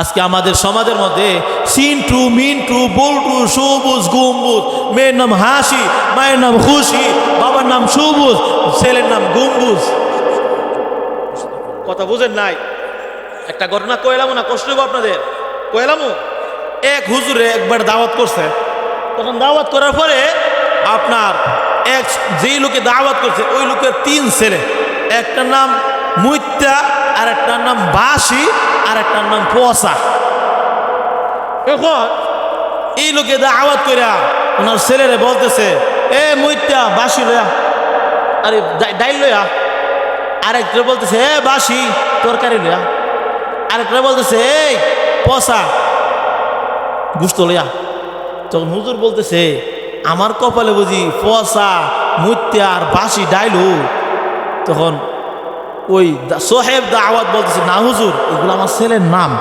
আজকে আমাদের সমাজের মধ্যে সিন্টু মিন্টু বল্টু সবুজ, গম্বুজ, মেয়ের নাম হাসি, মায়ের নাম খুশি, বাবার নাম সবুজ, ছেলের নাম গম্বুজ। কথা বুঝেন নাই? একটা ঘটনা কইলামও না, কষ্ট আপনাদের। কইলামও এক হুজুরে একবার দাওয়াত করছে। তখন দাওয়াত করার পরে আপনার এক যেই লোকে দাওয়াত করছে, ওই লোকের তিন ছেলে। একটার নাম আর একটার নাম বাসি আর একটার নাম পসা এখন এই লোকে দাওয়াত কইরা ওনার ছেলেরে বলতেছে, এ মুইত্যা বাসি লয়া। আরে ডাইল লয়া? আরেকটা বলতেছে, এ বাসি তরকারি লয়া। আরেকটা বলতেছে, এই পসা গুস্ত লইয়া তখন হুজুর বলতেছে, আমার কপালে বুঝি পসা মুত্যা আর বাসি ডাইলু তখন ওই সোহেব দা আওয়াজ বলতেছে, না হুজুর, এগুলো আমার ছেলের নাম।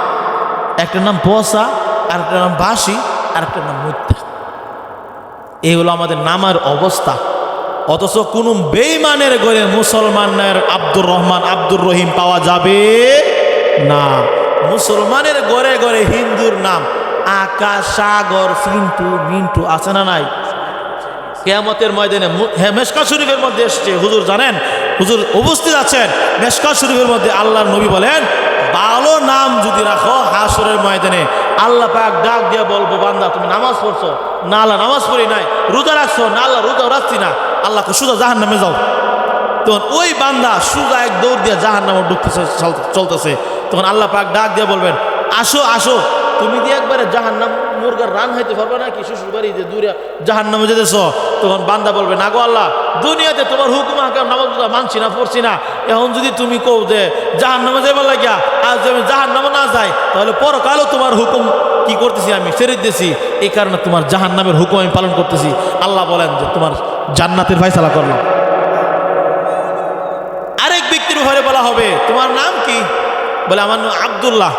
একটার নাম পসা আর একটার নাম বাসি আর একটার নাম মুত্যা এগুলো আমাদের নামার অবস্থা। অথচ কোন বেইমানের ঘরে মুসলমানের আব্দুর রহমান, আব্দুর রহিম পাওয়া যাবে না। মুসলমানের ঘরে ঘরে হিন্দুর নাম। আকাশ, সাগর সিন্টু মিন্টু আছে না নাই? কেয়ামতের ময়দানে মু- হ্যাঁ শরীফের মধ্যে এসছে। হুজুর জানেন হুজুর উপস্থিত আছেন মেশকা শরীফের মধ্যে আল্লাহর নবী বলেন ভালো নাম যদি রাখো হাসরের ময়দানে, আল্লাহ পাক ডাক দিয়ে বলব, বান্দা, তুমি নামাজ পড়ছো, না আল্লাহ নামাজ পড়ি নাই, রোজা রাখছো, না আল্লাহ রোজা রাখছি না আল্লাহকে সুজা জাহান নামে যাও। তখন ওই বান্দা সুজা এক দৌড় দিয়ে জাহান নামে ঢুকতেছে, চল- চলতেছে। তখন আল্লাহ পাক ডাক দিয়ে বলবেন, আসো আসো, তুমি দিয়ে একবারে জাহান নাম মুরগার রান হাইতে পারবে না কি শ্বশুর বাড়ি যে দূরে জাহান নামে যেতেছ? তখন বান্দা বলবে, না গো আল্লাহ, দুনিয়াতে তোমার হুকুম, হাকাম, নামাজ মানছি না, পড়ছি না। এখন যদি তুমি কও যে জাহান নামে যাবার লাগিয়া যদি আমি জাহান নামে না যাই, তাহলে পরকালও তোমার হুকুম কি করতেছি আমি? ছেড়ে দিতেছি। এই কারণে তোমার জাহান নামের হুকুম আমি পালন করতেছি। আল্লাহ বলেন যে, তোমার জান্নাতের ফাইসালা করলাম। আরেক ব্যক্তির ঘরে বলা হবে, তোমার নাম কি? বলে, আমার নাম আবদুল্লাহ।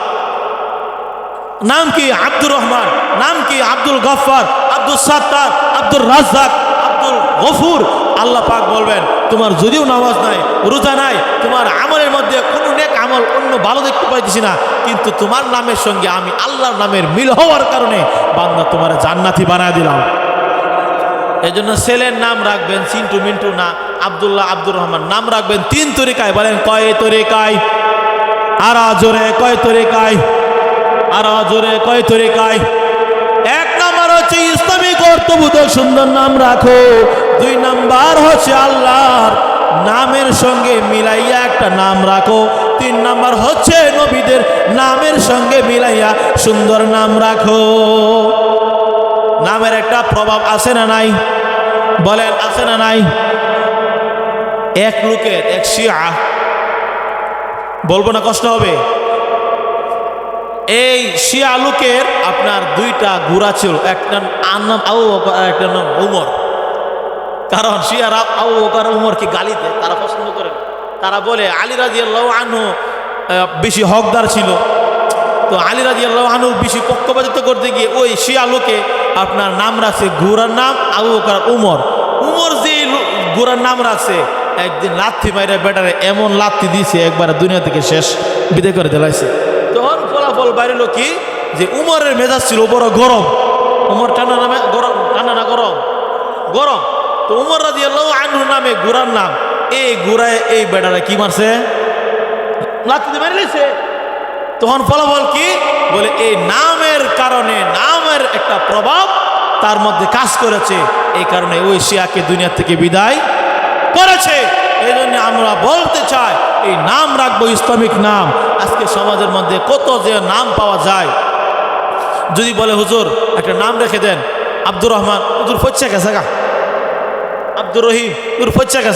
নাম কি? আব্দুর রহমান। নাম কি? আব্দুল গফফার, আব্দুল সাত্তার আব্দুল রাজ্জাক, আব্দুল গফুর। আল্লাহ পাক বলবেন, তোমার যদিও নামাজ নাই, রোজা নাই, তোমার আমলের মধ্যে কোনো নেক আমল অন্য ভালো দেখতে পাইতেছি না, কিন্তু তোমার নামের সঙ্গে আমি আল্লাহর নামের মিল হওয়ার কারণে বান্দা তোমার জান্নাতি বানায় দিলাম। এই জন্য ছেলের নাম রাখবেন চিন্টু মিন্টু না, আবদুল্লাহ আব্দুর রহমান। নাম রাখবেন তিন তরিকায়। বলেন, কয় তরিকায়? আর জোরে, কয় তরিকায়? আর জোরে কয় তরিকায়। এক নাম্বার হচ্ছে ইসলামিক অর্থবোধক সুন্দর নাম রাখো। দুই নাম্বার হচ্ছে আল্লাহর নামের সঙ্গে মিলাইয়া একটা নাম রাখো। তিন নাম্বার হচ্ছে নবীদের নামের সঙ্গে মিলাইয়া সুন্দর নাম রাখো। নামের একটা প্রভাব আছে না নাই? বলেন, আছে না নাই? এক লোকের, এক শিয়া। বলব না কষ্ট হবে? এই শিয়া লোকের আপনার দুইটা গুড়া ছিল। একটা নাম আবু একটা নাম উমর। কারণ শিয়ারা আবু বকর, উমরকে গালি দেয় তারা পছন্দ করে। তারা বলে, আলী রাজি আল্লাহ আনহু বেশি হকদার ছিল। তো আলী রাজি আল্লাহ আনহু বেশি পক্ষপাতিত্ব করতে গিয়ে ওই শিয়া লোকে আপনার নাম রাখছে গুড়ার নাম আবু বকর উমর। উমর যে গুড়ার নাম রাখছে, একদিন লাথি মাইরে বেটারে এমন লাথি দিয়েছে একবারে দুনিয়া থেকে শেষ, বিদায় করে দিলাইছে। ফলাফল বাইরেলো কি? যে উমরের মেজাজ ছিল বড় গরম। উমর ঠান্ডা নামে গরম ঠান্ডা না গরম? গরম। তো উমর রাজি আল্লাহ আনহু নামে গুড়ার নাম। এই গুড়ায় এই বেটারে কি মারছে? লাথি দিয়ে মেরে তখন ফলাফল কি? বলে এই নামের কারণে, নামের একটা প্রভাব তার মধ্যে কাজ করেছে। এই কারণে ওই শিয়াকে দুনিয়া থেকে বিদায় করেছে। এই জন্য আমরা বলতে চাই এই নাম রাখব, ইসলামিক নাম। আজকে সমাজের মধ্যে কত যে নাম পাওয়া যায়। যদি বলে, হুজুর, একটা নাম রেখে দেন। আব্দুর রহমান, হুজুর, ফচ্ছে গা আব্দুর রহিম, হুজুর, ফচ্ছে গা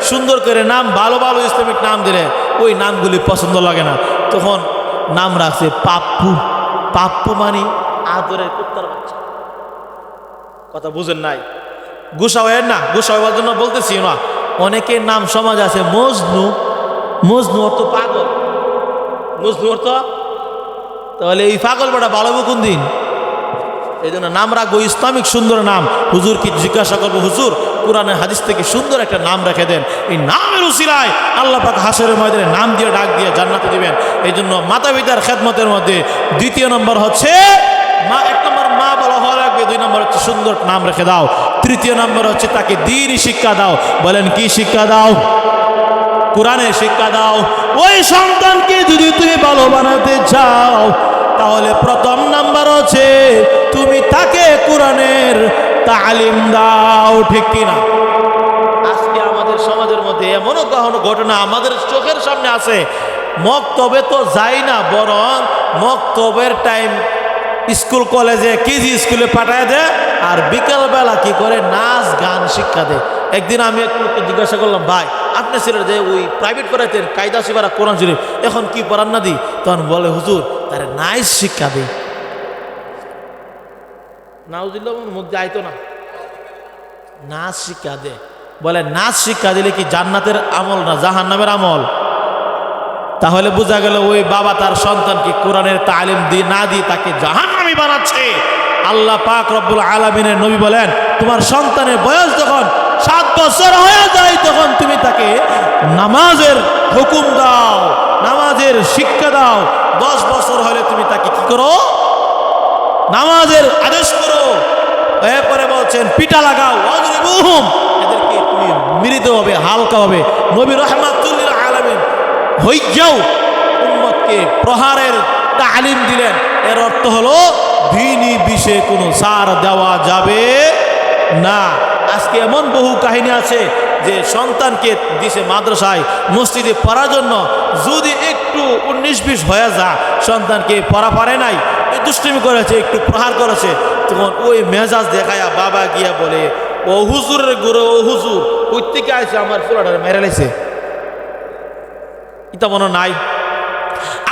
সুন্দর করে নাম, ভালো ভালো ইসলামিক নাম দিলে ওই নামগুলি পছন্দ লাগে না। তখন নাম রাখছে পাপ্পু। পাপ্পু মানে আদরের কুত্তার বাচ্চা। কথা বুঝেন নাই? গুসা হয়েন না? গুসা হওয়ার জন্য বলতেছি না। অনেকের নাম সমাজ আছে মজনু মজনু অর্থ পাগল। মজনু অর্থ? তাহলে এই পাগল বেটা হবে কোন দিন? এই জন্য নাম রাখব ইসলামিক সুন্দর নাম। হুজুর কি জিজ্ঞাসা করব, হুজুর কোরআনে হাদিস থেকে সুন্দর একটা নাম রেখে দেন। এই নামের উসিলায় আল্লাহ পাক হাসরের ময়দানে নাম দিয়ে ডাক দিয়ে জান্নাতে দিবেন। এই জন্য মাতা পিতার খেদমতের মধ্যে দ্বিতীয় নম্বর হচ্ছে মা, এক নম্বর মা বলা হওয়া লাগবে, দুই নম্বর হচ্ছে সুন্দর নাম রেখে দাও। তৃতীয় নম্বর হচ্ছে তাকে দিন শিক্ষা দাও। বলেন, কি শিক্ষা দাও? কোরআনের শিক্ষা দাও। ওই সন্তানকে যদি তুমি ভালো বানাতে চাও, তাহলে প্রথম নাম্বার হচ্ছে, তুমি তাকে কোরআনের তালিম দাও, ঠিক কিনা? আজকে আমাদের সমাজের মধ্যে এমনও কখনো ঘটনা আমাদের চোখের সামনে আছে। মক্তবে তো যাই না, বরং মক্তবের টাইম স্কুল, কলেজে, কেজি স্কুলে পাঠায় দেয় আর বিকালবেলা কি করে? নাচ, গান শিক্ষা দেয় একদিন আমি এক লোককে জিজ্ঞাসা করলাম, ভাই, আপনি ছিলেন যে ওই প্রাইভেট পড়াইতেন, কায়দা শিবারা কোরআন শরীফ, এখন কি পড়ান না দি? তখন বলে, হুজুর, তার নাইস শিক্ষা দিয়ে আইতো না। নাচ শিক্ষা দে। বলে, নাচ শিক্ষা দিলে কি জান্নাতের আমল না জাহান্নামের আমল? তাহলে বোঝা গেল ওই বাবা তার সন্তানকে কোরআনের তালিম দিয়ে না দিয়ে তাকে জাহান্নামি বানাচ্ছে। আল্লাহ পাক রব্বুল আলমিনের নবী বলেন, তোমার সন্তানের বয়স যখন সাত বছর হয়ে যায়, তখন তুমি তাকে নামাজের হুকুম দাও, নামাজের শিক্ষা দাও। দশ বছর হলে তুমি তাকে কি করো? নামাজের আদেশ করো। এরপরে বলছেন, পিটা লাগাও এদেরকে তুমি মৃত হবে হালকা হবে নবী রহমাতুল্লিল আলামিন হইয়াও উম্মতকে প্রহারের তালিম দিলেন। এর অর্থ হলো, দিনই বিষয়ে কোনো সার দেওয়া যাবে না। আজকে এমন বহু কাহিনী আছে যে সন্তানকে দিছে মাদ্রাসায় মসজিদে পড়ার জন্য, যদি একটু উনিশ বিশ হয়ে যা সন্তানকে পড়া পারে নাই দুষ্টুমি করেছে, একটু প্রহার করেছে, তখন ওই মেজাজ দেখায়া বাবা গিয়া বলে, ও হুজুরের গুরু, ও হুজুর ওই থেকে আছে আমার ফুলাটারে মেরে লেছে এটা মনে নাই।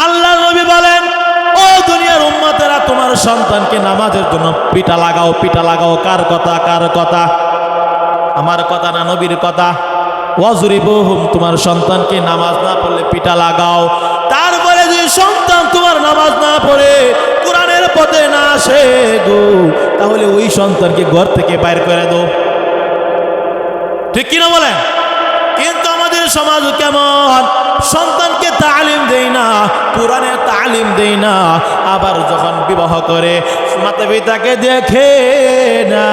আল্লাহ নবী বলেন দুনিয়ার উম্মতেরা তোমার সন্তানকে নামাজের জন্য পিটা লাগাও পিটা লাগাও। কার কথা কার কথা? আমার কথা না নবীর কথা? ওয়াজরিবহুম, তোমার সন্তানকে নামাজ না পড়লে পিটা লাগাও। তারপরে যে সন্তান তোমার নামাজ না পড়ে, কোরআনের পথে না আসে গো, তাহলে ওই সন্তানকে ঘর থেকে বাইর করে দাও। ঠিক কিনা বলেন? কিন্তু আমাদের সমাজ কেমন? দেই না কোরআনে তালিম দেই না, আবার যখন বিবাহ করে মাতা পিতাকে দেখে না,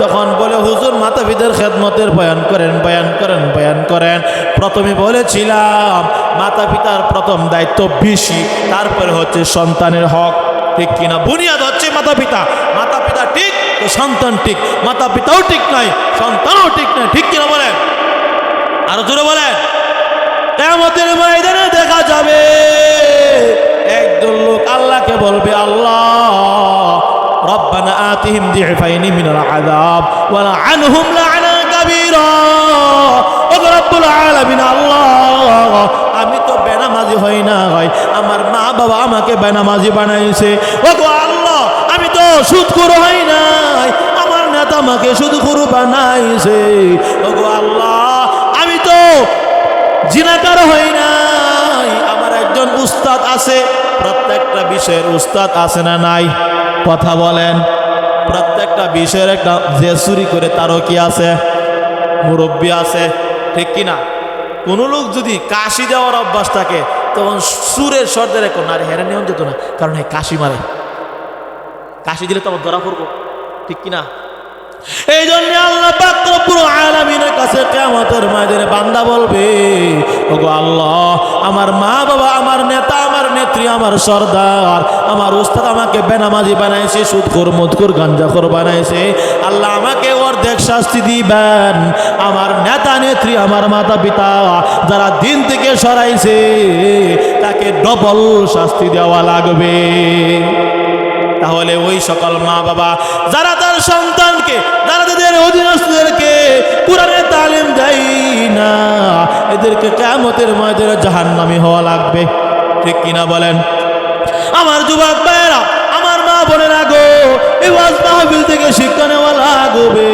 তখন বলে, হুজুর মাতা পিতার খেদমতের বয়ান করেন বয়ান করেন বয়ান করেন। প্রথমে বলেছিলাম মাতা পিতার প্রথম দায়িত্ব বেশি, তারপরে হচ্ছে সন্তানের হক। ঠিক কিনা বুনিয়াদ হচ্ছে মাতা পিতা মাতা পিতা ঠিক তো সন্তান ঠিক মাতা পিতাও ঠিক নাই সন্তানও ঠিক নাই ঠিক কিনা বলেন? আরও জোরে বলেন। কেমতের ময়দানে দেখা যাবে। একজন লোক আল্লাহকে বলবে, আল্লাহ, রব্বানা আতিহিম দিফাইনি মিনাল আযাব ওয়া লাআনহুম লা'না কাবীরা। ও রব্বুল আল্লাহ, আমি তো বেনামাজি হই না হয় আমার মা বাবা আমাকে বেনামাজি বানাইছে। ও গো আল্লাহ, আমি তো সুদখোর হই নাই। আমার নেতা আমাকে সুদখোর বানাইছে। ও গো আল্লাহ জিনাকার হয় নাই। আমার একজন উস্তাদ আছে, প্রত্যেকটা বিষয়ের উস্তাদ আছে না নাই? কথা বলেন। প্রত্যেকটা বিষয়ের একটা যে চুরি করে তারও কি আছে, মুরব্বী আছে, ঠিক কিনা? কোনো লোক যদি কাশি দেওয়ার অভ্যাস থাকে, তখন সুরের শর্তে রেখো নারী হেরে নেওয়া যেত না। কারণ কাশি মারে। কাশি দিলে তো তখন ধরা পড়ব, ঠিক কিনা? এই জন্য আল্লাহ রব্বুল আলামিনের কাছে কিয়ামতের ময়দানে বান্দা বলবে, ওগো আল্লাহ, আমার মা বাবা, আমার নেতা, আমার নেত্রী, আমার সর্দার, আমার উস্তাদ আমাকে বেনামাজি বানাইছে, সুদখোর, মদখোর, গাঞ্জাখোর বানাইছে। আল্লাহ আমাকে অর্ধেক শাস্তি দিবেন। আমার নেতা, নেত্রী, আমার মাতা পিতা যারা দিন থেকে সরাইছে, তাকে ডবল শাস্তি দেওয়া লাগবে। তাহলে ওই সকল মা বাবা যারা তার সন্তানকে, যারা তাদের অধীনস্থদেরকে কোরআনের তালিম দেয় না, এদেরকে কেমতের ময়দানে জাহান্নামি হওয়া লাগবে। ঠিক কিনা বলেন? আমার যুবক ভাইয়েরা, আমার মা বোনেরা গো, এই ওয়াজ মাহফিল থেকে শিক্ষা নেওয়া লাগবে।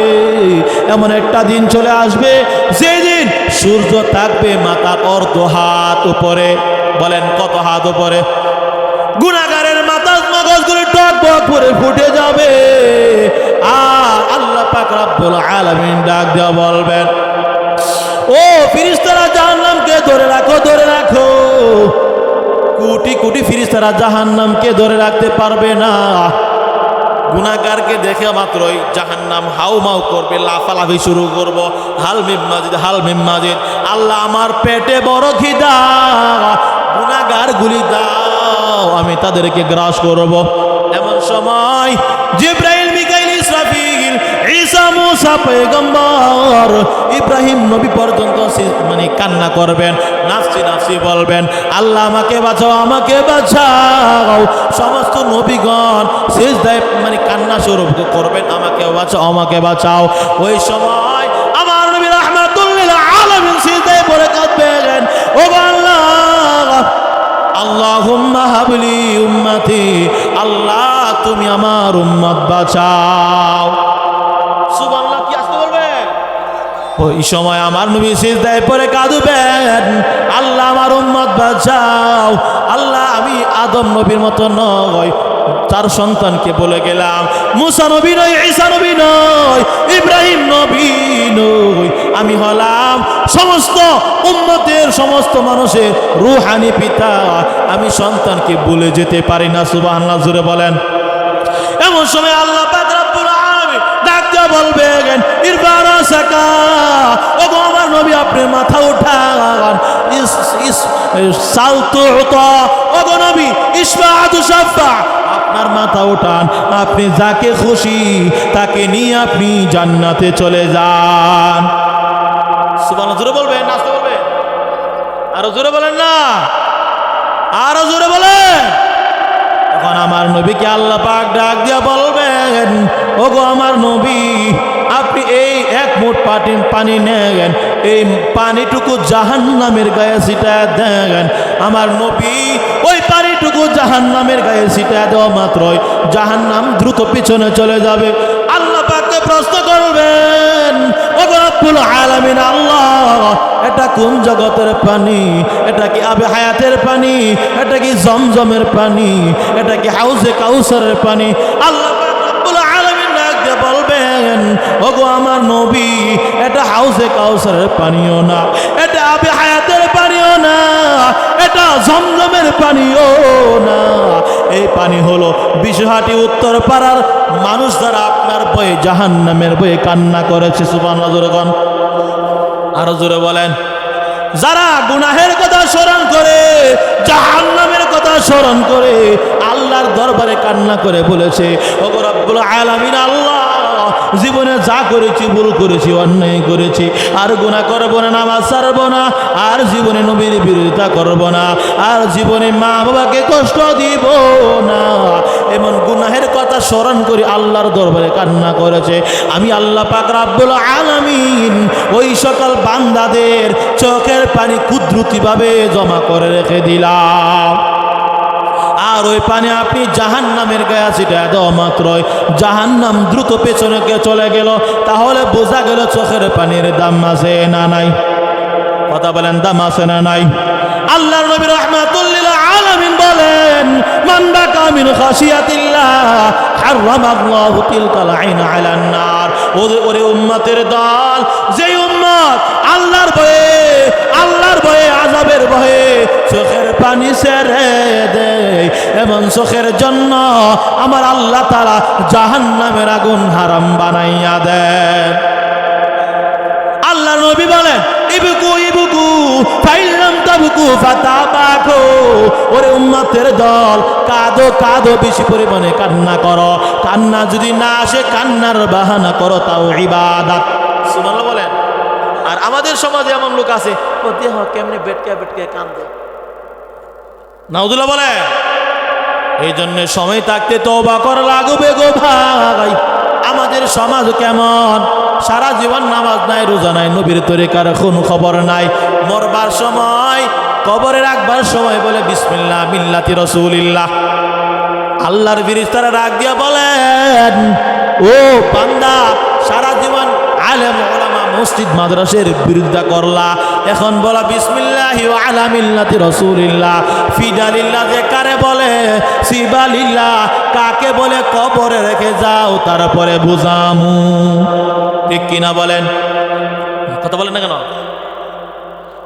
এমন একটা দিন চলে আসবে সেই দিন সূর্য থাকবে মাথার অর্ধ হাত উপরে। বলেন কত হাত উপরে? গুণাগারের করে ফুটে যাবে। আল্লাহ পাক রব্বুল আলামিন ডাক দেওয়া বলবেন, ও ফিরিস্তারা জাহান্নামকে ধরে রাখো ধরে রাখো। কোটি কোটি ফিরিস্তারা জাহান্নামকে ধরে রাখতে পারবে না। গুনাগারকে দেখে মাত্রই জাহান্নাম হাউ মাউ করবে, লাফালাফি শুরু করব। হাল মিম মাজিদ, হাল মিম মাজিদ, আল্লাহ আমার পেটে বড় খিদা। গুনাগার গুলি দাও, আমি তাদেরকে গ্রাস করব। সময় জিব্রাইল, মিকাইল, ইসরাফিল, ঈসা, মুসা, পয়গম্বর, ইব্রাহিম নবী পর্যন্ত মানে কান্না করবেন, নাফসি নাফসি বলবেন, আল্লাহ আমাকে বাঁচাও আমাকে বাঁচাও। সমস্ত নবীগণ শেষ দায় মানে কান্না স্বরূপ করবেন, আমাকে বাঁচাও আমাকে বাঁচাও। ওই সময় আমার নবী রহমাতুল্লিল আলামিন শেষ দায় পরে কাঁদবেন ও আল্লাহ, আল্লাহুম্মা হাবলি উম্মতি আল্লাহ তুমি আমার উম্মত বাঁচাও। সুবহানাল্লাহ কি আসতে বলবেন ওই সময় আমার নবী সিজদায় পরে কাঁদবেন আল্লাহ আমার উম্মত বাঁচাও। আল্লাহ আমি আদম নবীর মতো নয় তার সন্তানকে বলে গেলাম মুসা নবী নয় ঈসা নবী নয় ইব্রাহিম নবী নয় আমি হলাম সমস্ত উম্মতের সমস্ত মানুষের রুহানি পিতা। আমি সন্তানকে বলে যেতে পারি না সুবহানাল্লাহ জুড়ে বলেন। এমন সময় আল্লাহ আপনি আপনার মাথা উঠান, আপনি যাকে খুশি তাকে নিয়ে আপনি জান্নাতে চলে যান। জোরে বলবেন নাচতে বলবেন আরও জোরে বলেন না? আরও জোরে বলেন? আমার নবীকে আল্লাহ পাক ডাক দিয়া বলবেন, ওগো আমার নবী, আপনি এই এক মুঠ পাটি পানি নেন, এই পানিটুকু জাহান নামের গায়ে ছিটা দেন। আমার নবী, ওই পানিটুকু জাহান নামের গায়ে ছিটা দেওয়া মাত্রই জাহান নাম দ্রুত পিছনে চলে যাবে। আল্লাহ পাককে প্রশ্ন করবেন রব্বুল আলামিন, আল্লাহ, এটা কোন জগতের পানি? এটা কি আবে হায়াতের পানি? এটা কি জমজমের পানি? এটা কি হাউজে কাউসারের পানি? আল্লাহ রব্বুল আলামিন বলবেন, ওগো আমার নবী, এটা হাউসে কাউসারের পানিও না। এটা জমজমের পানিও না। এই পানি হলো বিশহাটি উত্তর পাড়ার মানুষ দ্বারা আপনার বয়ে জাহান নামের বয়ে কান্না করেছে সুবান নজরগণ আরও জোরে বলেন। যারা গুনাহের কথা স্মরণ করে জাহান নামের কথা স্মরণ করে, আল্লাহর দরবারে কান্না করে বলেছে, ওগো রব্বুল আলামিন, আল্লাহ জীবনে যা করেছি, ভুল করেছি, অন্যায় করেছি, আর গুণা করব না, নামাজ ছাড়বো না, আর জীবনে নবীর বিরোধিতা করব না, আর জীবনে মা বাবাকে কষ্ট দিব না। এমন গুনাহের কথা স্মরণ করে আল্লাহর দরবারে কান্না করেছে। আমি আল্লাহ পাক রাব্বুল আলামিন ওই সকল বান্দাদের চোখের পানি কুদরতিভাবে জমা করে রেখে দিলাম। আর ওই পানি আপনি জাহান নামের গায়ে সেটা দেওয়া মাত্রই জাহান নাম দ্রুত পেছনে কে চলে গেল। তাহলে বোঝা গেল চোখের পানির দাম আছে না নাই। কথা বলেন, দাম আছে না নাই? আল্লাহ নবী রহমাতুল্লিল আলামিন বলেন, মান বাকা মিন খাশিয়াতিল্লাহ হারামাল্লাহু তিলকাল আইন আলান নার। ওরে উম্মতের দল, যেই উম্মত আল্লাহর ভয়ে আল্লাহর ভয়ে ভয়ে, চোখের পানি ছেড়ে দেয়। এমন চোখের জন্য আমার আল্লাহ তাআলা জাহান্নামের আগুন হারাম বানাইয়া দেন। আল্লাহ নবী বলেন, ইবুকু ইবুকু ফাইলাম তাবুকু ওরে উম্মতের দল, কাঁদো কাঁদো, বেশি পরিমাণে কান্না করো। কান্না যদি না আসে, কান্নার বাহানা করো, তাও ইবাদত। সুবহানাল্লাহ বলেন। আর আমাদের সমাজে এমন লোক আছে কেমনে বেটকে বেটকে কান্দে? নাউদুল্লাহ বলে এই জন্য সময় থাকতে তওবা করা লাগবে গো ভাই। আমাদের সমাজ কেমন? সারা জীবন নামাজ নাই, রোজা নাই, নবীর তরিকার কোন খবর নাই। মরবার সময়, কবরে রাখবার সময় বলে, বিসমিল্লাহ মিল্লাতি রসুলিল্লাহ। আল্লাহর ফিরিস্তারা রাগ দিয়া বলেন, ও বান্দা, সারা জীবন আলেম মসজিদ মাদ্রাসের বিরুদ্ধে করলা। এখন বলা, বিসমিল্লাহ আলা মিল্লাতি রসুলিল্লাহ। ফিদালিল্লাহ যে কারে বলে? সিবালিল্লাহ কাকে বলে? কবরে রেখে যাও, তারপরে বুঝামু। ঠিক কিনা বলেন? কথা বলেন না কেন?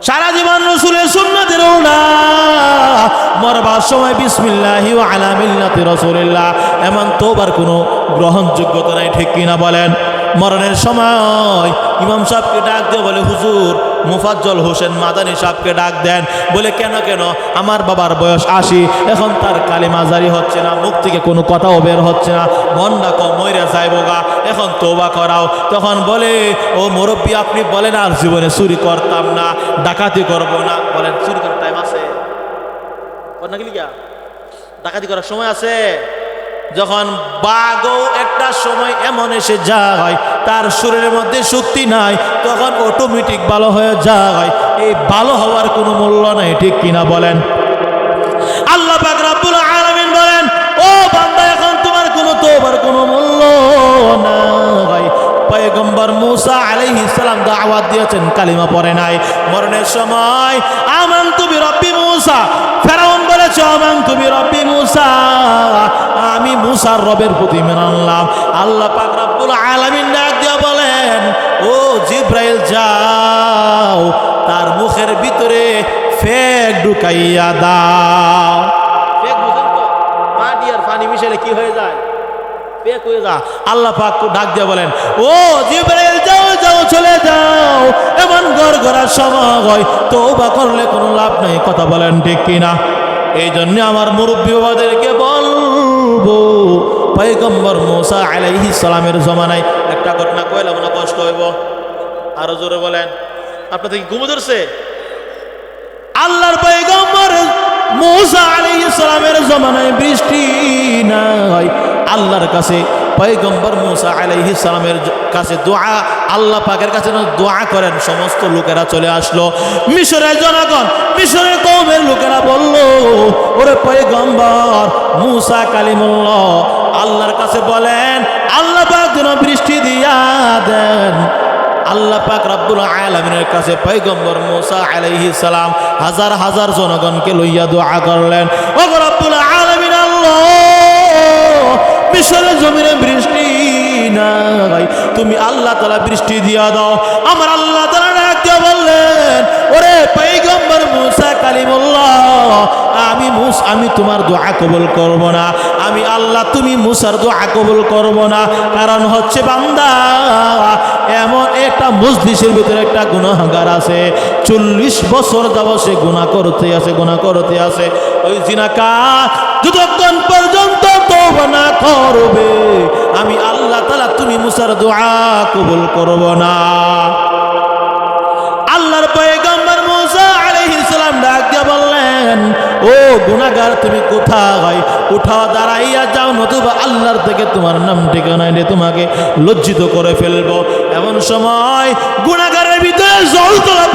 সারা জীবন রসুলের সুন্নতের ওলা মরবার সময়, বিসমিল্লাহি ও আলা মিল্লাতি রসুলিল্লাহ। এমন তোবার কোনো গ্রহণযোগ্যতা নাই, ঠিক কিনা বলেন? মরণের সময় ইমাম সাহেবকে ডাক দিয়ে বলে, হুজুর, মুফাজ্জল হোসেন মাদানী সাহেবকে ডাক দেন। বলে, কেন কেন? আমার বাবার বয়স আশি, এখন তার কালী মাজারি হচ্ছে না, মুখ থেকে কোনো কথাও বের হচ্ছে না। মনটা কম গা, এখন তোবা করাও। তখন বলে, ও মুরব্বী, আপনি বলেন, আর জীবনে চুরি করতাম না, ডাকাতি করব না। বলেন, চুরি করার টাইম আছে? কর না ডাকাতি করার সময় আছে। যখন বাঘও একটা সময় এমন এসে যায়, তার শরীরের মধ্যে শক্তি নাই, তখন অটোমেটিক ভালো হয়ে যায়। এই ভালো হওয়ার কোনো মূল্য নাই, ঠিক কিনা বলেন? আল্লাহ আলামিন বলেন, ও বান্দা, এখন তোমার কোনো তোবার কোনো মূল্য নাই। পয়গম্বর মুসা আলাইহিস সালাম দাওয়াত দিয়েছেন, কালিমা পড়ে নাই। মরণের সময়, আমানতু বিরব্বি মুসা, ফেরাউন বলেছে আমানতু বিরব্বি মুসা? আমি মুসার রবের প্রতি মেনে আনলাম। আল্লাহ পাক রাব্বুল আলামিন ডাক দিয়ে বলেন ও জিব্রাইল যাও তার মুখের ভিতরে ফেক ঢুকাইয়া দাও। ফেক বুঝেন তো মাটি আর পানি মিশালে কি হয়ে যায়? ফেক হয়ে যা আল্লাহ পাক ডাক দিয়ে বলেন ও জিব্রাইল যাও যাও চলে যাও। এমন ঘর ঘরার সময় তওবা করলে কোনো লাভ নাই। কথা বলেন ঠিক কিনা? এই জন্য আমার মুরব্বী বাবাদেরকে বলব, পয়গম্বর মোসা আলাইহি সালামের জমানায় একটা ঘটনা কইলে না কষ্ট হইব? আরও জোরে বলেন। আপনাদের কি ঘুমো ধরছে? আল্লাহর পয়গম্বর মোসা আলাইহি সালামের জমানায় বৃষ্টি নাই। আল্লাহর কাছে, পয়গম্বর মুসা আলাইহিস সালামের কাছে দোয়া, আল্লাহ পাকের কাছে দোয়া করেন। সমস্ত লোকেরা চলে আসলো। মিশরের জনগণ, মিশরের কৌমের লোকেরা বলল, ওরে পয়গম্বর মুসা কালিমুল্লাহ, আল্লাহর কাছে বলেন, আল্লাহ পাক যেন বৃষ্টি দিয়া দেন। আল্লাহ পাক রব্বুল আলামিনের কাছে পয়গম্বর মুসা আলাইহিস সালাম হাজার হাজার জনগণকে লইয়া দোয়া করলেন। ও গো রব্বুল আলামিন আল্লাহ মিশরের জমিনে বৃষ্টি নাই। তুমি আল্লাহ তালা বৃষ্টি দিয়া দাও। আমার আল্লাহ তালা ডাক দিয়া বললেন, ওরে পৈগম্বর মুসা কালিমুল্লাহ, আমি মুস, আমি তোমার দোয়া কবুল করব না। আমি আল্লাহ, তুমি মুসার দোয়া কবুল করব না। কারণ হচ্ছে বান্দা, এমন একটা মজলিসের ভিতরে একটা গুনাহগার আছে। চল্লিশ বছর যাব সে গুণা করতে আছে গুণা করতে আছে। ওই জিনাকার যতক্ষণ পর্যন্ত না করবে। আমি আল্লাহ তালা তুমি মুসার দোয়া কবুল করব না। আল্লাহর পয়গম্বর মুসা আলাইহিস সালাম ডাক দিয়ে বললেন, ও গুনাহগার, তুমি কোথায়? উঠাও, দাঁড়াইয়া যাও, নতুবা আল্লাহর থেকে তোমার নাম ঠিকানা এনে তোমাকে লজ্জিত করে ফেলব। এমন সময় গুনাহগারের ভিতরে জল তোলা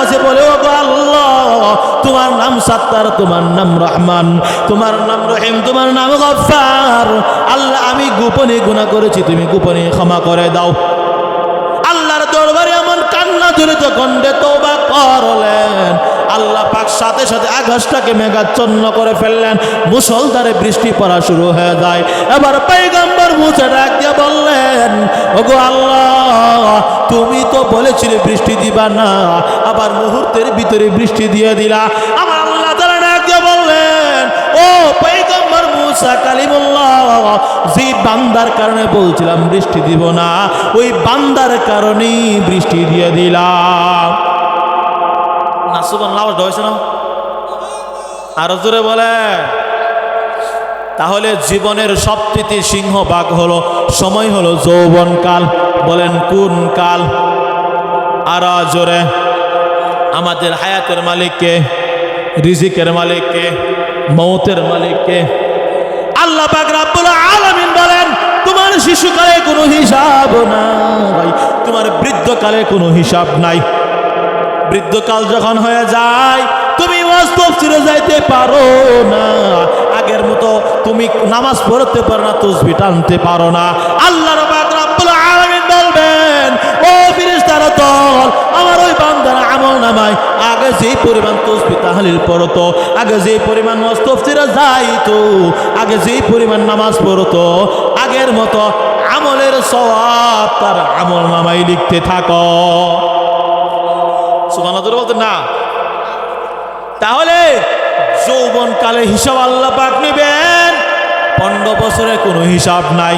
কাছে বলে ও আল্লাহ, তোমার নাম সাত্তার, তোমার নাম রহমান, তোমার নাম রহিম, তোমার নাম গফার আল্লাহ, আমি গোপনে গুণা করেছি, তুমি গোপনে ক্ষমা করে দাও। জড়িত কণ্ঠে তোবা করলেন। আল্লাহ পাক সাথে সাথে আকাশটাকে মেঘাচ্ছন্ন করে ফেললেন। মুসলধারে বৃষ্টি পড়া শুরু হয়ে যায়। এবার পৈগম্বর মুছে ডাক দিয়ে বললেন, ওগো আল্লাহ, তুমি তো বলেছিলে বৃষ্টি দিবা না। আবার মুহূর্তের ভিতরে বৃষ্টি দিয়ে দিলা। আমার মুসা কালিমুল্লাহ। যে বান্দার কারণে বলছিলাম, বৃষ্টি দিব না। ওই বান্দার কারণেই বৃষ্টি দিয়ে দিলাম। আরও জোরে বলে তাহলে জীবনের হলো, সময় হলো যৌবনকাল বলেন, কোন কাল? আর জোরে। আমাদের হায়াতের মালিককে, রিজিকের মালিককে, মৌতের মালিককে আল্লাহ পাক আলামিন বলেন, তোমার শিশুকালে কোনো হিসাব নাই, তোমার বৃদ্ধকালে কোনো হিসাব নাই। বৃদ্ধকাল যখন হয়ে যায়, তুমি বাস্তব ছিঁড়ে যাইতে পারো না। আগের মতো তুমি নামাজ পড়তে পারো না, তসবি টানতে পারো না। আল্লাহ রাব্বুল আলামিন বলবেন, ও নেককার দল, আমার ওই বান্দার আমল নামায়। আগে যেই পরিমাণ তসবি তাহলিল পড়তো, আগে যেই পরিমাণ মস্তফসিরা যাইতো, আগে যেই পরিমাণ নামাজ পড়তো, আগের মতো আমলের সওয়াব তার আমল নামাই লিখতে থাকো। সুবহানাল্লাহ বলতে না? তাহলে যৌবন কালে হিসাব আল্লাহ পাক নেবেন। পনেরো বছরের কোনো হিসাব নাই।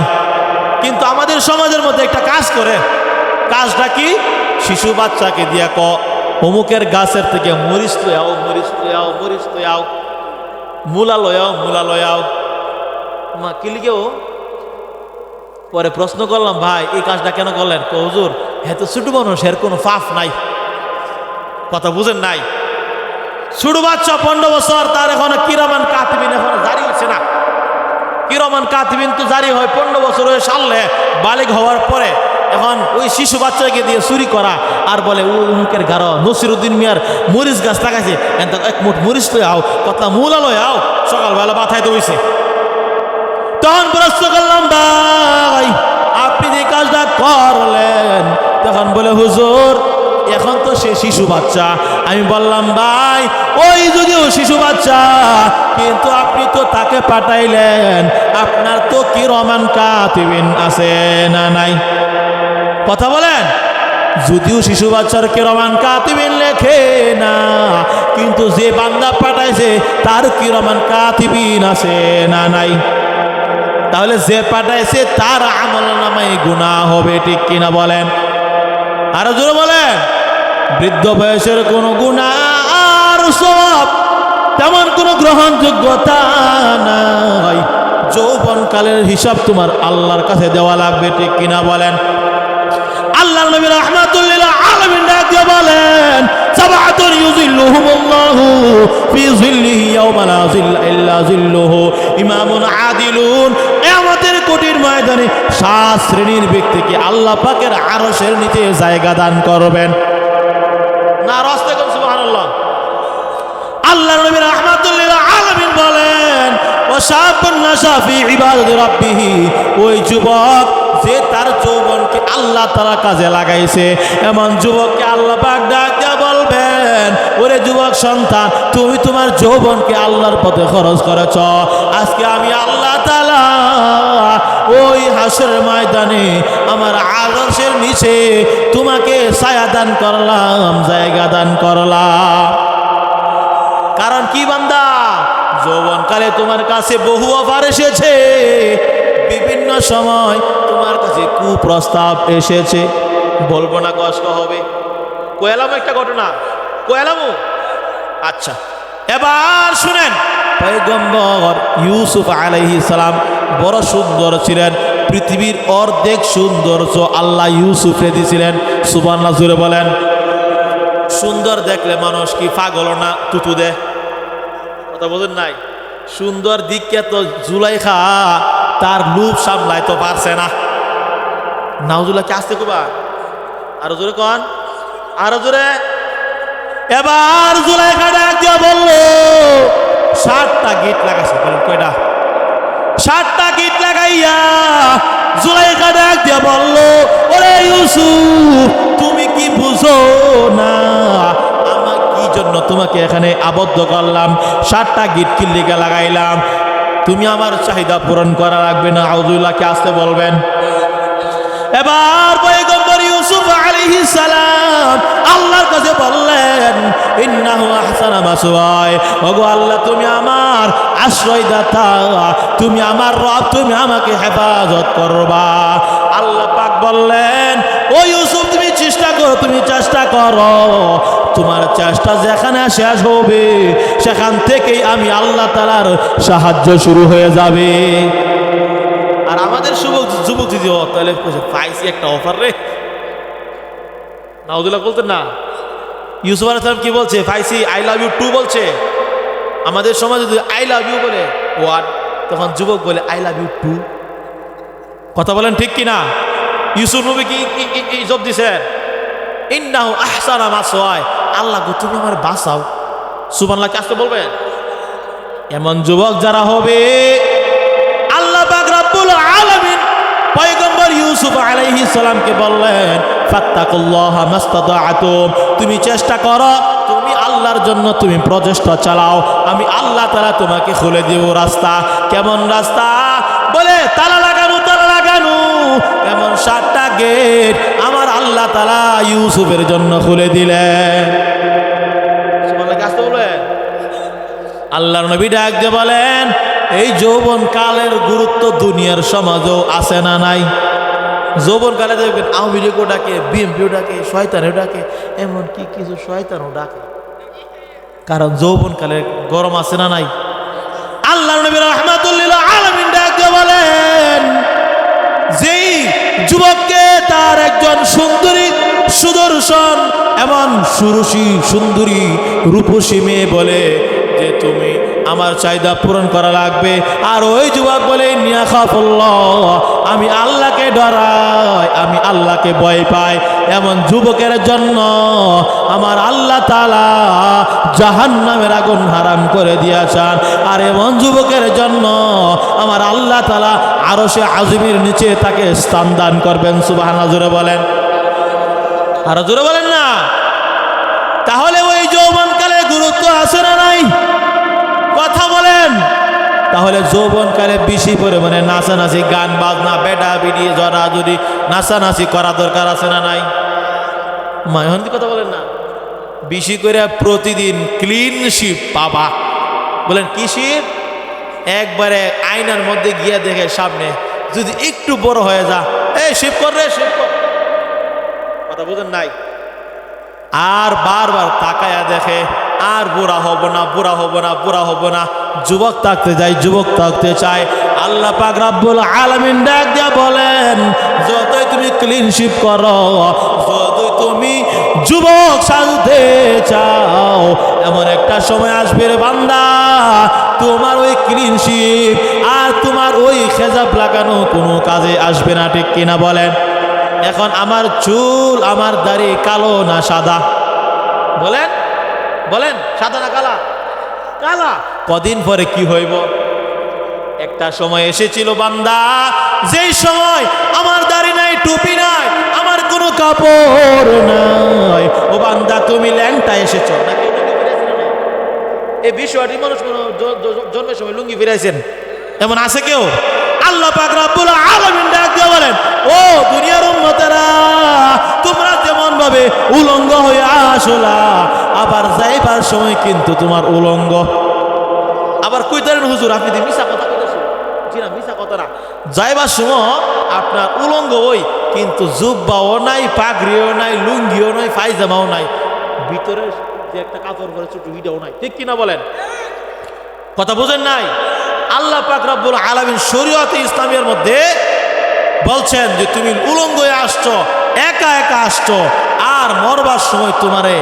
কিন্তু আমাদের সমাজের মধ্যে একটা কাজ করে কাজটা কি? শিশু বাচ্চাকে দিয়া ক, অমুকের গাছের থেকে মরিচ লয়াও মরিচ লয়াও মরিচ লয়াও মূলা লয়াও মূলা লয়াও মা, কি লিখেও পরে প্রশ্ন করলাম, ভাই, এই কাজটা কেন করলেন? কো, হুজুর হ্যাঁ তো ছোট মানুষ এর কোনো ফাফ নাই। কথা বুঝেন নাই? ছোট বাচ্চা পনেরো বছর, তার এখন কিরমান কাতিবিন এখন জারি হচ্ছে না। কিরমান কাতিবিন তো জারি হয় পনেরো বছর হয়ে সারলে, বালিক হওয়ার পরে এখন ওই শিশু বাচ্চাকে দিয়ে চুরি করা আর বলে, ও উমুকের গারো, নসিরুদ্দিন মিয়ার মরিচ গাছ লাগাইছে। এক মুঠ মরিচ লই আও কথা মূলা লই আও, সকালবেলা মাথায় দইছে তখন প্রশ্ন করলাম, ভাই, আপনি যে কাজটা করলেন, তখন বলে, হুজুর, এখন তো সে শিশু বাচ্চা। আমি বললাম, ভাই, ওই যদিও শিশু বাচ্চা, কিন্তু আপনি তো তাকে পাঠাইলেন। আপনার তো কি রমান কাতিবিন আছে না নাই? কথা বলেন? যদিও শিশু বাচ্চার কিরমান কাতিবিন লেখে না, কিন্তু যে বান্দা পাঠাইছে, তার কিরমান কাতিবিন আছে না নাই? তাহলে যে পাঠাইছে, তার আমল নামায় গুণা হবে, ঠিক কিনা বলেন? আরও জোরে বলেন। বৃদ্ধ বয়সের কোনো গুণা আর সব তেমন কোনো গ্রহণযোগ্যতা নাই। যৌবন কালের হিসাব তোমার আল্লাহর কাছে দেওয়া লাগবে, ঠিক কিনা বলেন? আল্লাহ নবী রাহমাতুল্লাহ আলামিন ডাক দিয়ে বলেন সাবাতুন ইউজিল্লুহুমুল্লাহু ফি জিল্লিহি ইয়াওমা লা জিল্লা ইল্লা ইমামুন আদিলুন, কিয়ামতের ময়দানে সাত শ্রেণির ব্যক্তিকে আল্লাহ পাকের আরশের নিচে জায়গা দান করবেন। না রাস্তা কোন সুবহানাল্লাহ। আল্লাহ নবী রাহমাতুল্লাহ আলামিন বলেন ওয়াশাবুন নাশা ফি ইবাদাতি রাব্বিহ। ওই যুবক যে তার যৌবনকে আল্লাহ তারা কাজে লাগাইছে, এমন যুবককে আল্লাহ পাক ডাক বলবেন, ওরে যুবক সন্তান, তুমি তোমার যৌবনকে আল্লাহর পথে খরচ করেছ। আজকে আমি আল্লাহ তাআলা ওই হাসের ময়দানে আমার আদর্শের নিচে তোমাকে ছায়া দান করলাম, জায়গা দান করলাম। কারণ কি বান্দা? যৌবনকালে তোমার কাছে বহু অফার এসেছে। বিভিন্ন সময় তোমার কাছে কুপ্রস্তাব এসেছে। বলব না কষ্ট হবে। কোয়েলামো একটা ঘটনা। কোয়েলামো? আচ্ছা। এবার শুনেন। পয়গম্বর ইউসুফ আলাইহি সালাম বড় সুন্দর ছিলেন। পৃথিবীর অর্ধেক সৌন্দর্য আল্লাহ ইউসুফে দিয়েছিলেন। সুবান্লা জুড়ে বলেন। সুন্দর দেখলে মানুষ কি পাগল না, তুতু দে কথা বোঝেন নাই? সুন্দর দিককে তো জুলাইখা, তার লুপ সামলাই তো পারছে না। নাউজুল্লাহ কে আসতে কুবা আরও জোরে কন। আরও জোরে। এবার জুলাইখা ডাক দিয়া বলল ষাটটা গিট লাগাইছে। বলেন, কয়টা? ষাটটা গিট লাগাইয়া জুলাইখা ডাক দিয়া বলল, ওরে ইউসুফ, তুমি কি বুঝো না? জন্য তোমাকে এখানে আবদ্ধ করলাম ষাটটা গিট কিল্লিকে লাগাইলাম। তুমি আমার চাহিদা পূরণ করা লাগবে না আউজুল্লাহকে আসতে বলবেন। এবার আল্লাহর কাছে বললেন আল্লাহ, তুমি আমার তুমি আমাকে হেফাজত করবা। আল্লাহ পাক বললেন, ও চেষ্টা করো, তুমি চেষ্টা করো। তোমার চেষ্টা যেখানে শেষ হবে, সেখান থেকেই আমি আল্লাহ তালার সাহায্য শুরু হয়ে যাবে। আর আমাদের যুবক যুবক যদি তাহলে পাইছি একটা অফার রে। নাউদুল্লাহ বলতেন না। ইউসুফ আলাইসালাম কি বলছে? পাইছি আই লাভ ইউ টু বলছে। আমাদের সমাজে যদি আই লাভ ইউ বলে ওয়ান তখন যুবক বলে আই লাভ ইউ টু কথা বলেন ঠিক কি না ইউসুফ নবী কি জব দিছেন ইন্নাহু আহসানা আল্লাহ গো, তুমি আমার বাঁচাও। সুবহানাল্লাহ আসতে বলবেন? এমন যুবক যারা হবে, আল্লাহ পাক পয়গম্বর ইউসুফ সালামকে বললেন, ফাত্তাকুল্লাহ তুমি চেষ্টা করো, তুমি আল্লাহর জন্য তুমি প্রচেষ্টা চালাও, আমি আল্লাহ তাআলা তোমাকে খুলে দেব রাস্তা। কেমন রাস্তা? বলে, তালা লাগানো তালা লাগানো, এমন সাতটা গেট আমার আল্লাহ তাআলা ইউসুফের জন্য খুলে দিলেন? আল্লাহর নবী ডাক দিয়ে বলেন এই যৌবন কালের গুরুত্ব দুনিয়ার সমাজেও আছে না নাই? যৌবন কালে দেখবেন আওয়ামী লীগও ডাকে বিএমপিও ডাকে শয়তানও ডাকে এমন কি কিছু শয়তানও ডাকে। কারণ যৌবন কালে গরম আছে না নাই? আল্লাহ নবী রহমাতুল্লিল আলমিন ডাক দিয়ে বলেন যুবককে তার একজন সুন্দরী সুদর্শন এমন সুরসী সুন্দরী রূপসী মেয়ে বলে যে তুমি আমার চাহিদা পূরণ করা লাগবে। আর ওই যুবক বলে নিয়া খাফল্লাহ আমি আল্লাহকে ডরাই, আমি আল্লাহকে ভয় পাই। এমন যুবকের জন্য আমার আল্লাহ তালা জাহান নামের আগুন হারাম করে দিয়েছেন। আর এমন যুবকের জন্য আমার আল্লাহ তালা আরও সে আজমির নিচে তাকে স্থান দান করবেন সুবাহ জুড়ে বলেন। আরও জোরে বলেন না। তাহলে ওই যৌবনকালে গুরুত্ব আছে না নাই? কথা বলেন। তাহলে যৌবনকালে বেশি পরিমাণে নাচানাচি, গান, বাজনা বেটা বিডি, জরা, জড়ি, নাচানাচি করা দরকার আছে না নাই? মায়ন্তি কথা বলেন না? বেশি করে প্রতিদিন ক্লিন শিপ পাবা। বলেন, কি শিপ একবারে আয়নার মধ্যে গিয়ে দেখে সামনে, যদি একটু বড় হয়ে যা। এই শিব কর রে শিব কথা বুঝেন নাই? আর বারবার তাকায়া দেখে আর বুড়া হব না, বুড়া হব না, বুড়া হব না। যুবক থাকতে যাই যুবক থাকতে চায় আল্লাহ পাক রাব্বুল আলামিন ডাক দিয়া বলেন, যতই তুমি ক্লিন শিপ করো, যতই তুমি যুবক সাজতে চাও, এমন একটা সময় আসবে রে বান্দা। তোমার ওই ক্লিন শিপ আর তোমার ওই খেজাব লাগানো কোনো কাজে আসবে না, ঠিক কিনা বলেন? এখন আমার চুল, আমার দাড়ি কালো না সাদা? বলেন? বলেন সাদা না কালা। কালা। কদিন পরে কি হইব? একটা সময় এসেছিল বান্দা, যেই সময় আমার দাড়ি নাই, টুপি নাই, আমার কোনো কাপড় নাই। ও বান্দা, তুমি ল্যাংটা এসেছ নাকি? এই বিষয়টি মানুষ জন্মের সময় লুঙ্গি ফিরাইছেন এমন আছে কেউ? আল্লাহ পাক রাব্বুল আলামিন ডাক দিয়ে বলেন, ও দুনিয়ার উম্মতেরা, তোমরা যেমন ভাবে উলঙ্গ হয়ে আসলা। আবার যাইবার সময় কিন্তু তোমার উলঙ্গ। আবার কইতারেন হুজুর, আপনি দি মিশা কথা যাইবার সময় আপনার উলঙ্গ ওই, কিন্তু জুব্বাও নাই, পাগড়িও নাই, লুঙ্গিও নাই, পায়জামাও নাই। ভিতরে যে একটা কাপড় পরে ছোট হিটাও নাই। ঠিক কিনা বলেন? কথা বুঝেন নাই? আল্লাহ পাক রব্বুল শরীয়তে ইসলামের মধ্যে বলছেন যে তুমি উলঙ্গ আসছো। একা একা আসছো, আর মরবার সময় তোমারে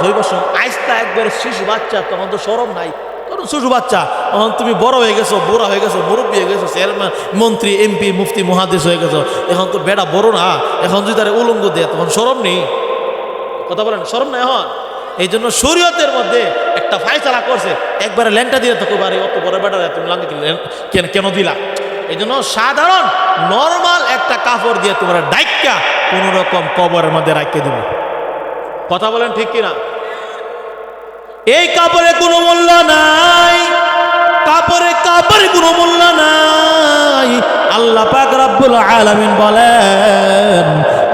জৈব আইসটা একবার শিশু বাচ্চা, তখন তো সরম নাই। তখন শিশু বাচ্চা, তখন তুমি বড় হয়ে গেছো, বুড়া হয়ে গেছো, মুরব্বী হয়ে গেছো, চেয়ারম্যান, মন্ত্রী, এমপি, মুফতি, মহাদেশ হয়ে গেছো। এখন তো বেড়া বড় না, এখন যদি তারা উলঙ্গ দেয়, তখন সরম নেই। কথা বলেন, সরম না এখন? এই জন্য শরীয়তের মধ্যে একটা ফায়সালা করছে, একবারে ল্যাংটা দিয়ে তো বারে অত বড় বেটা, তুমি লাঙ্গে কেন দিলা? এই জন্য সাধারণ নর্মাল একটা কাপড় দিয়ে তোমরা ডাইকা কোন রকম কবরের মধ্যে রাখিয়ে দিবে। কথা বলেন ঠিক কিনা? এই কাপড়ে কোনো মূল্য নাই, কাপড়ে কাপড়ে কোনো মূল্য নাই। আল্লাহ পাক রাব্বুল আলামিন বলেন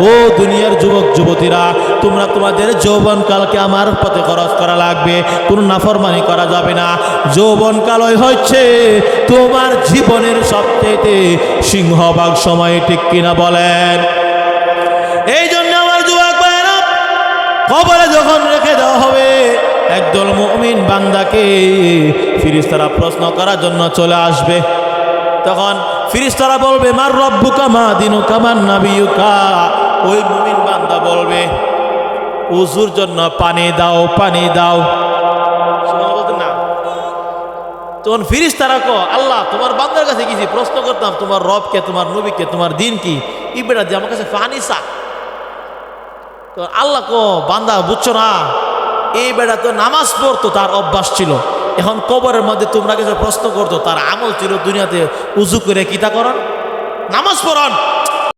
ও দুনিয়ার যুবক, যুবতীরা, তোমরা তোমাদের যৌবনকালকে আমার পথে খরচ করা লাগবে। কোনো নাফরমানি করা যাবে না। যৌবনকালই হচ্ছে তোমার জীবনের সবচেয়ে সিংহভাগ সময়, ঠিক কিনা বলেন? এই জন্য আমার যুবক কবরে যখন রেখে দেওয়া হবে, একদল মুমিন বান্দাকে ফিরিস্তারা প্রশ্ন করার জন্য চলে আসবে। তখন ফিরিস্তারা বলবে, মার রব্বু কামা দিনু কামান নাবিয়ুকা। ওই মুমিন বান্দা বলবে উজুর জন্য পানি দাও পানি দাও। না। তখন ফিরিস তারা কো আল্লাহ, তোমার বান্দার কাছে গেছি প্রশ্ন করতাম, তোমার রবকে, তোমার নবীকে, তোমার দিন কি? ই বেটা দিয়ে আমার কাছে পানি চা তো আল্লাহ কো বান্দা, বুঝছ না? এই বেটা তো নামাজ পড়তো, তার অভ্যাস ছিল। এখন কবরের মধ্যে তোমরা কিছু প্রশ্ন করতো, তার আমল ছিল দুনিয়াতে উজু করে কিতা করান নামাজ পড়ন।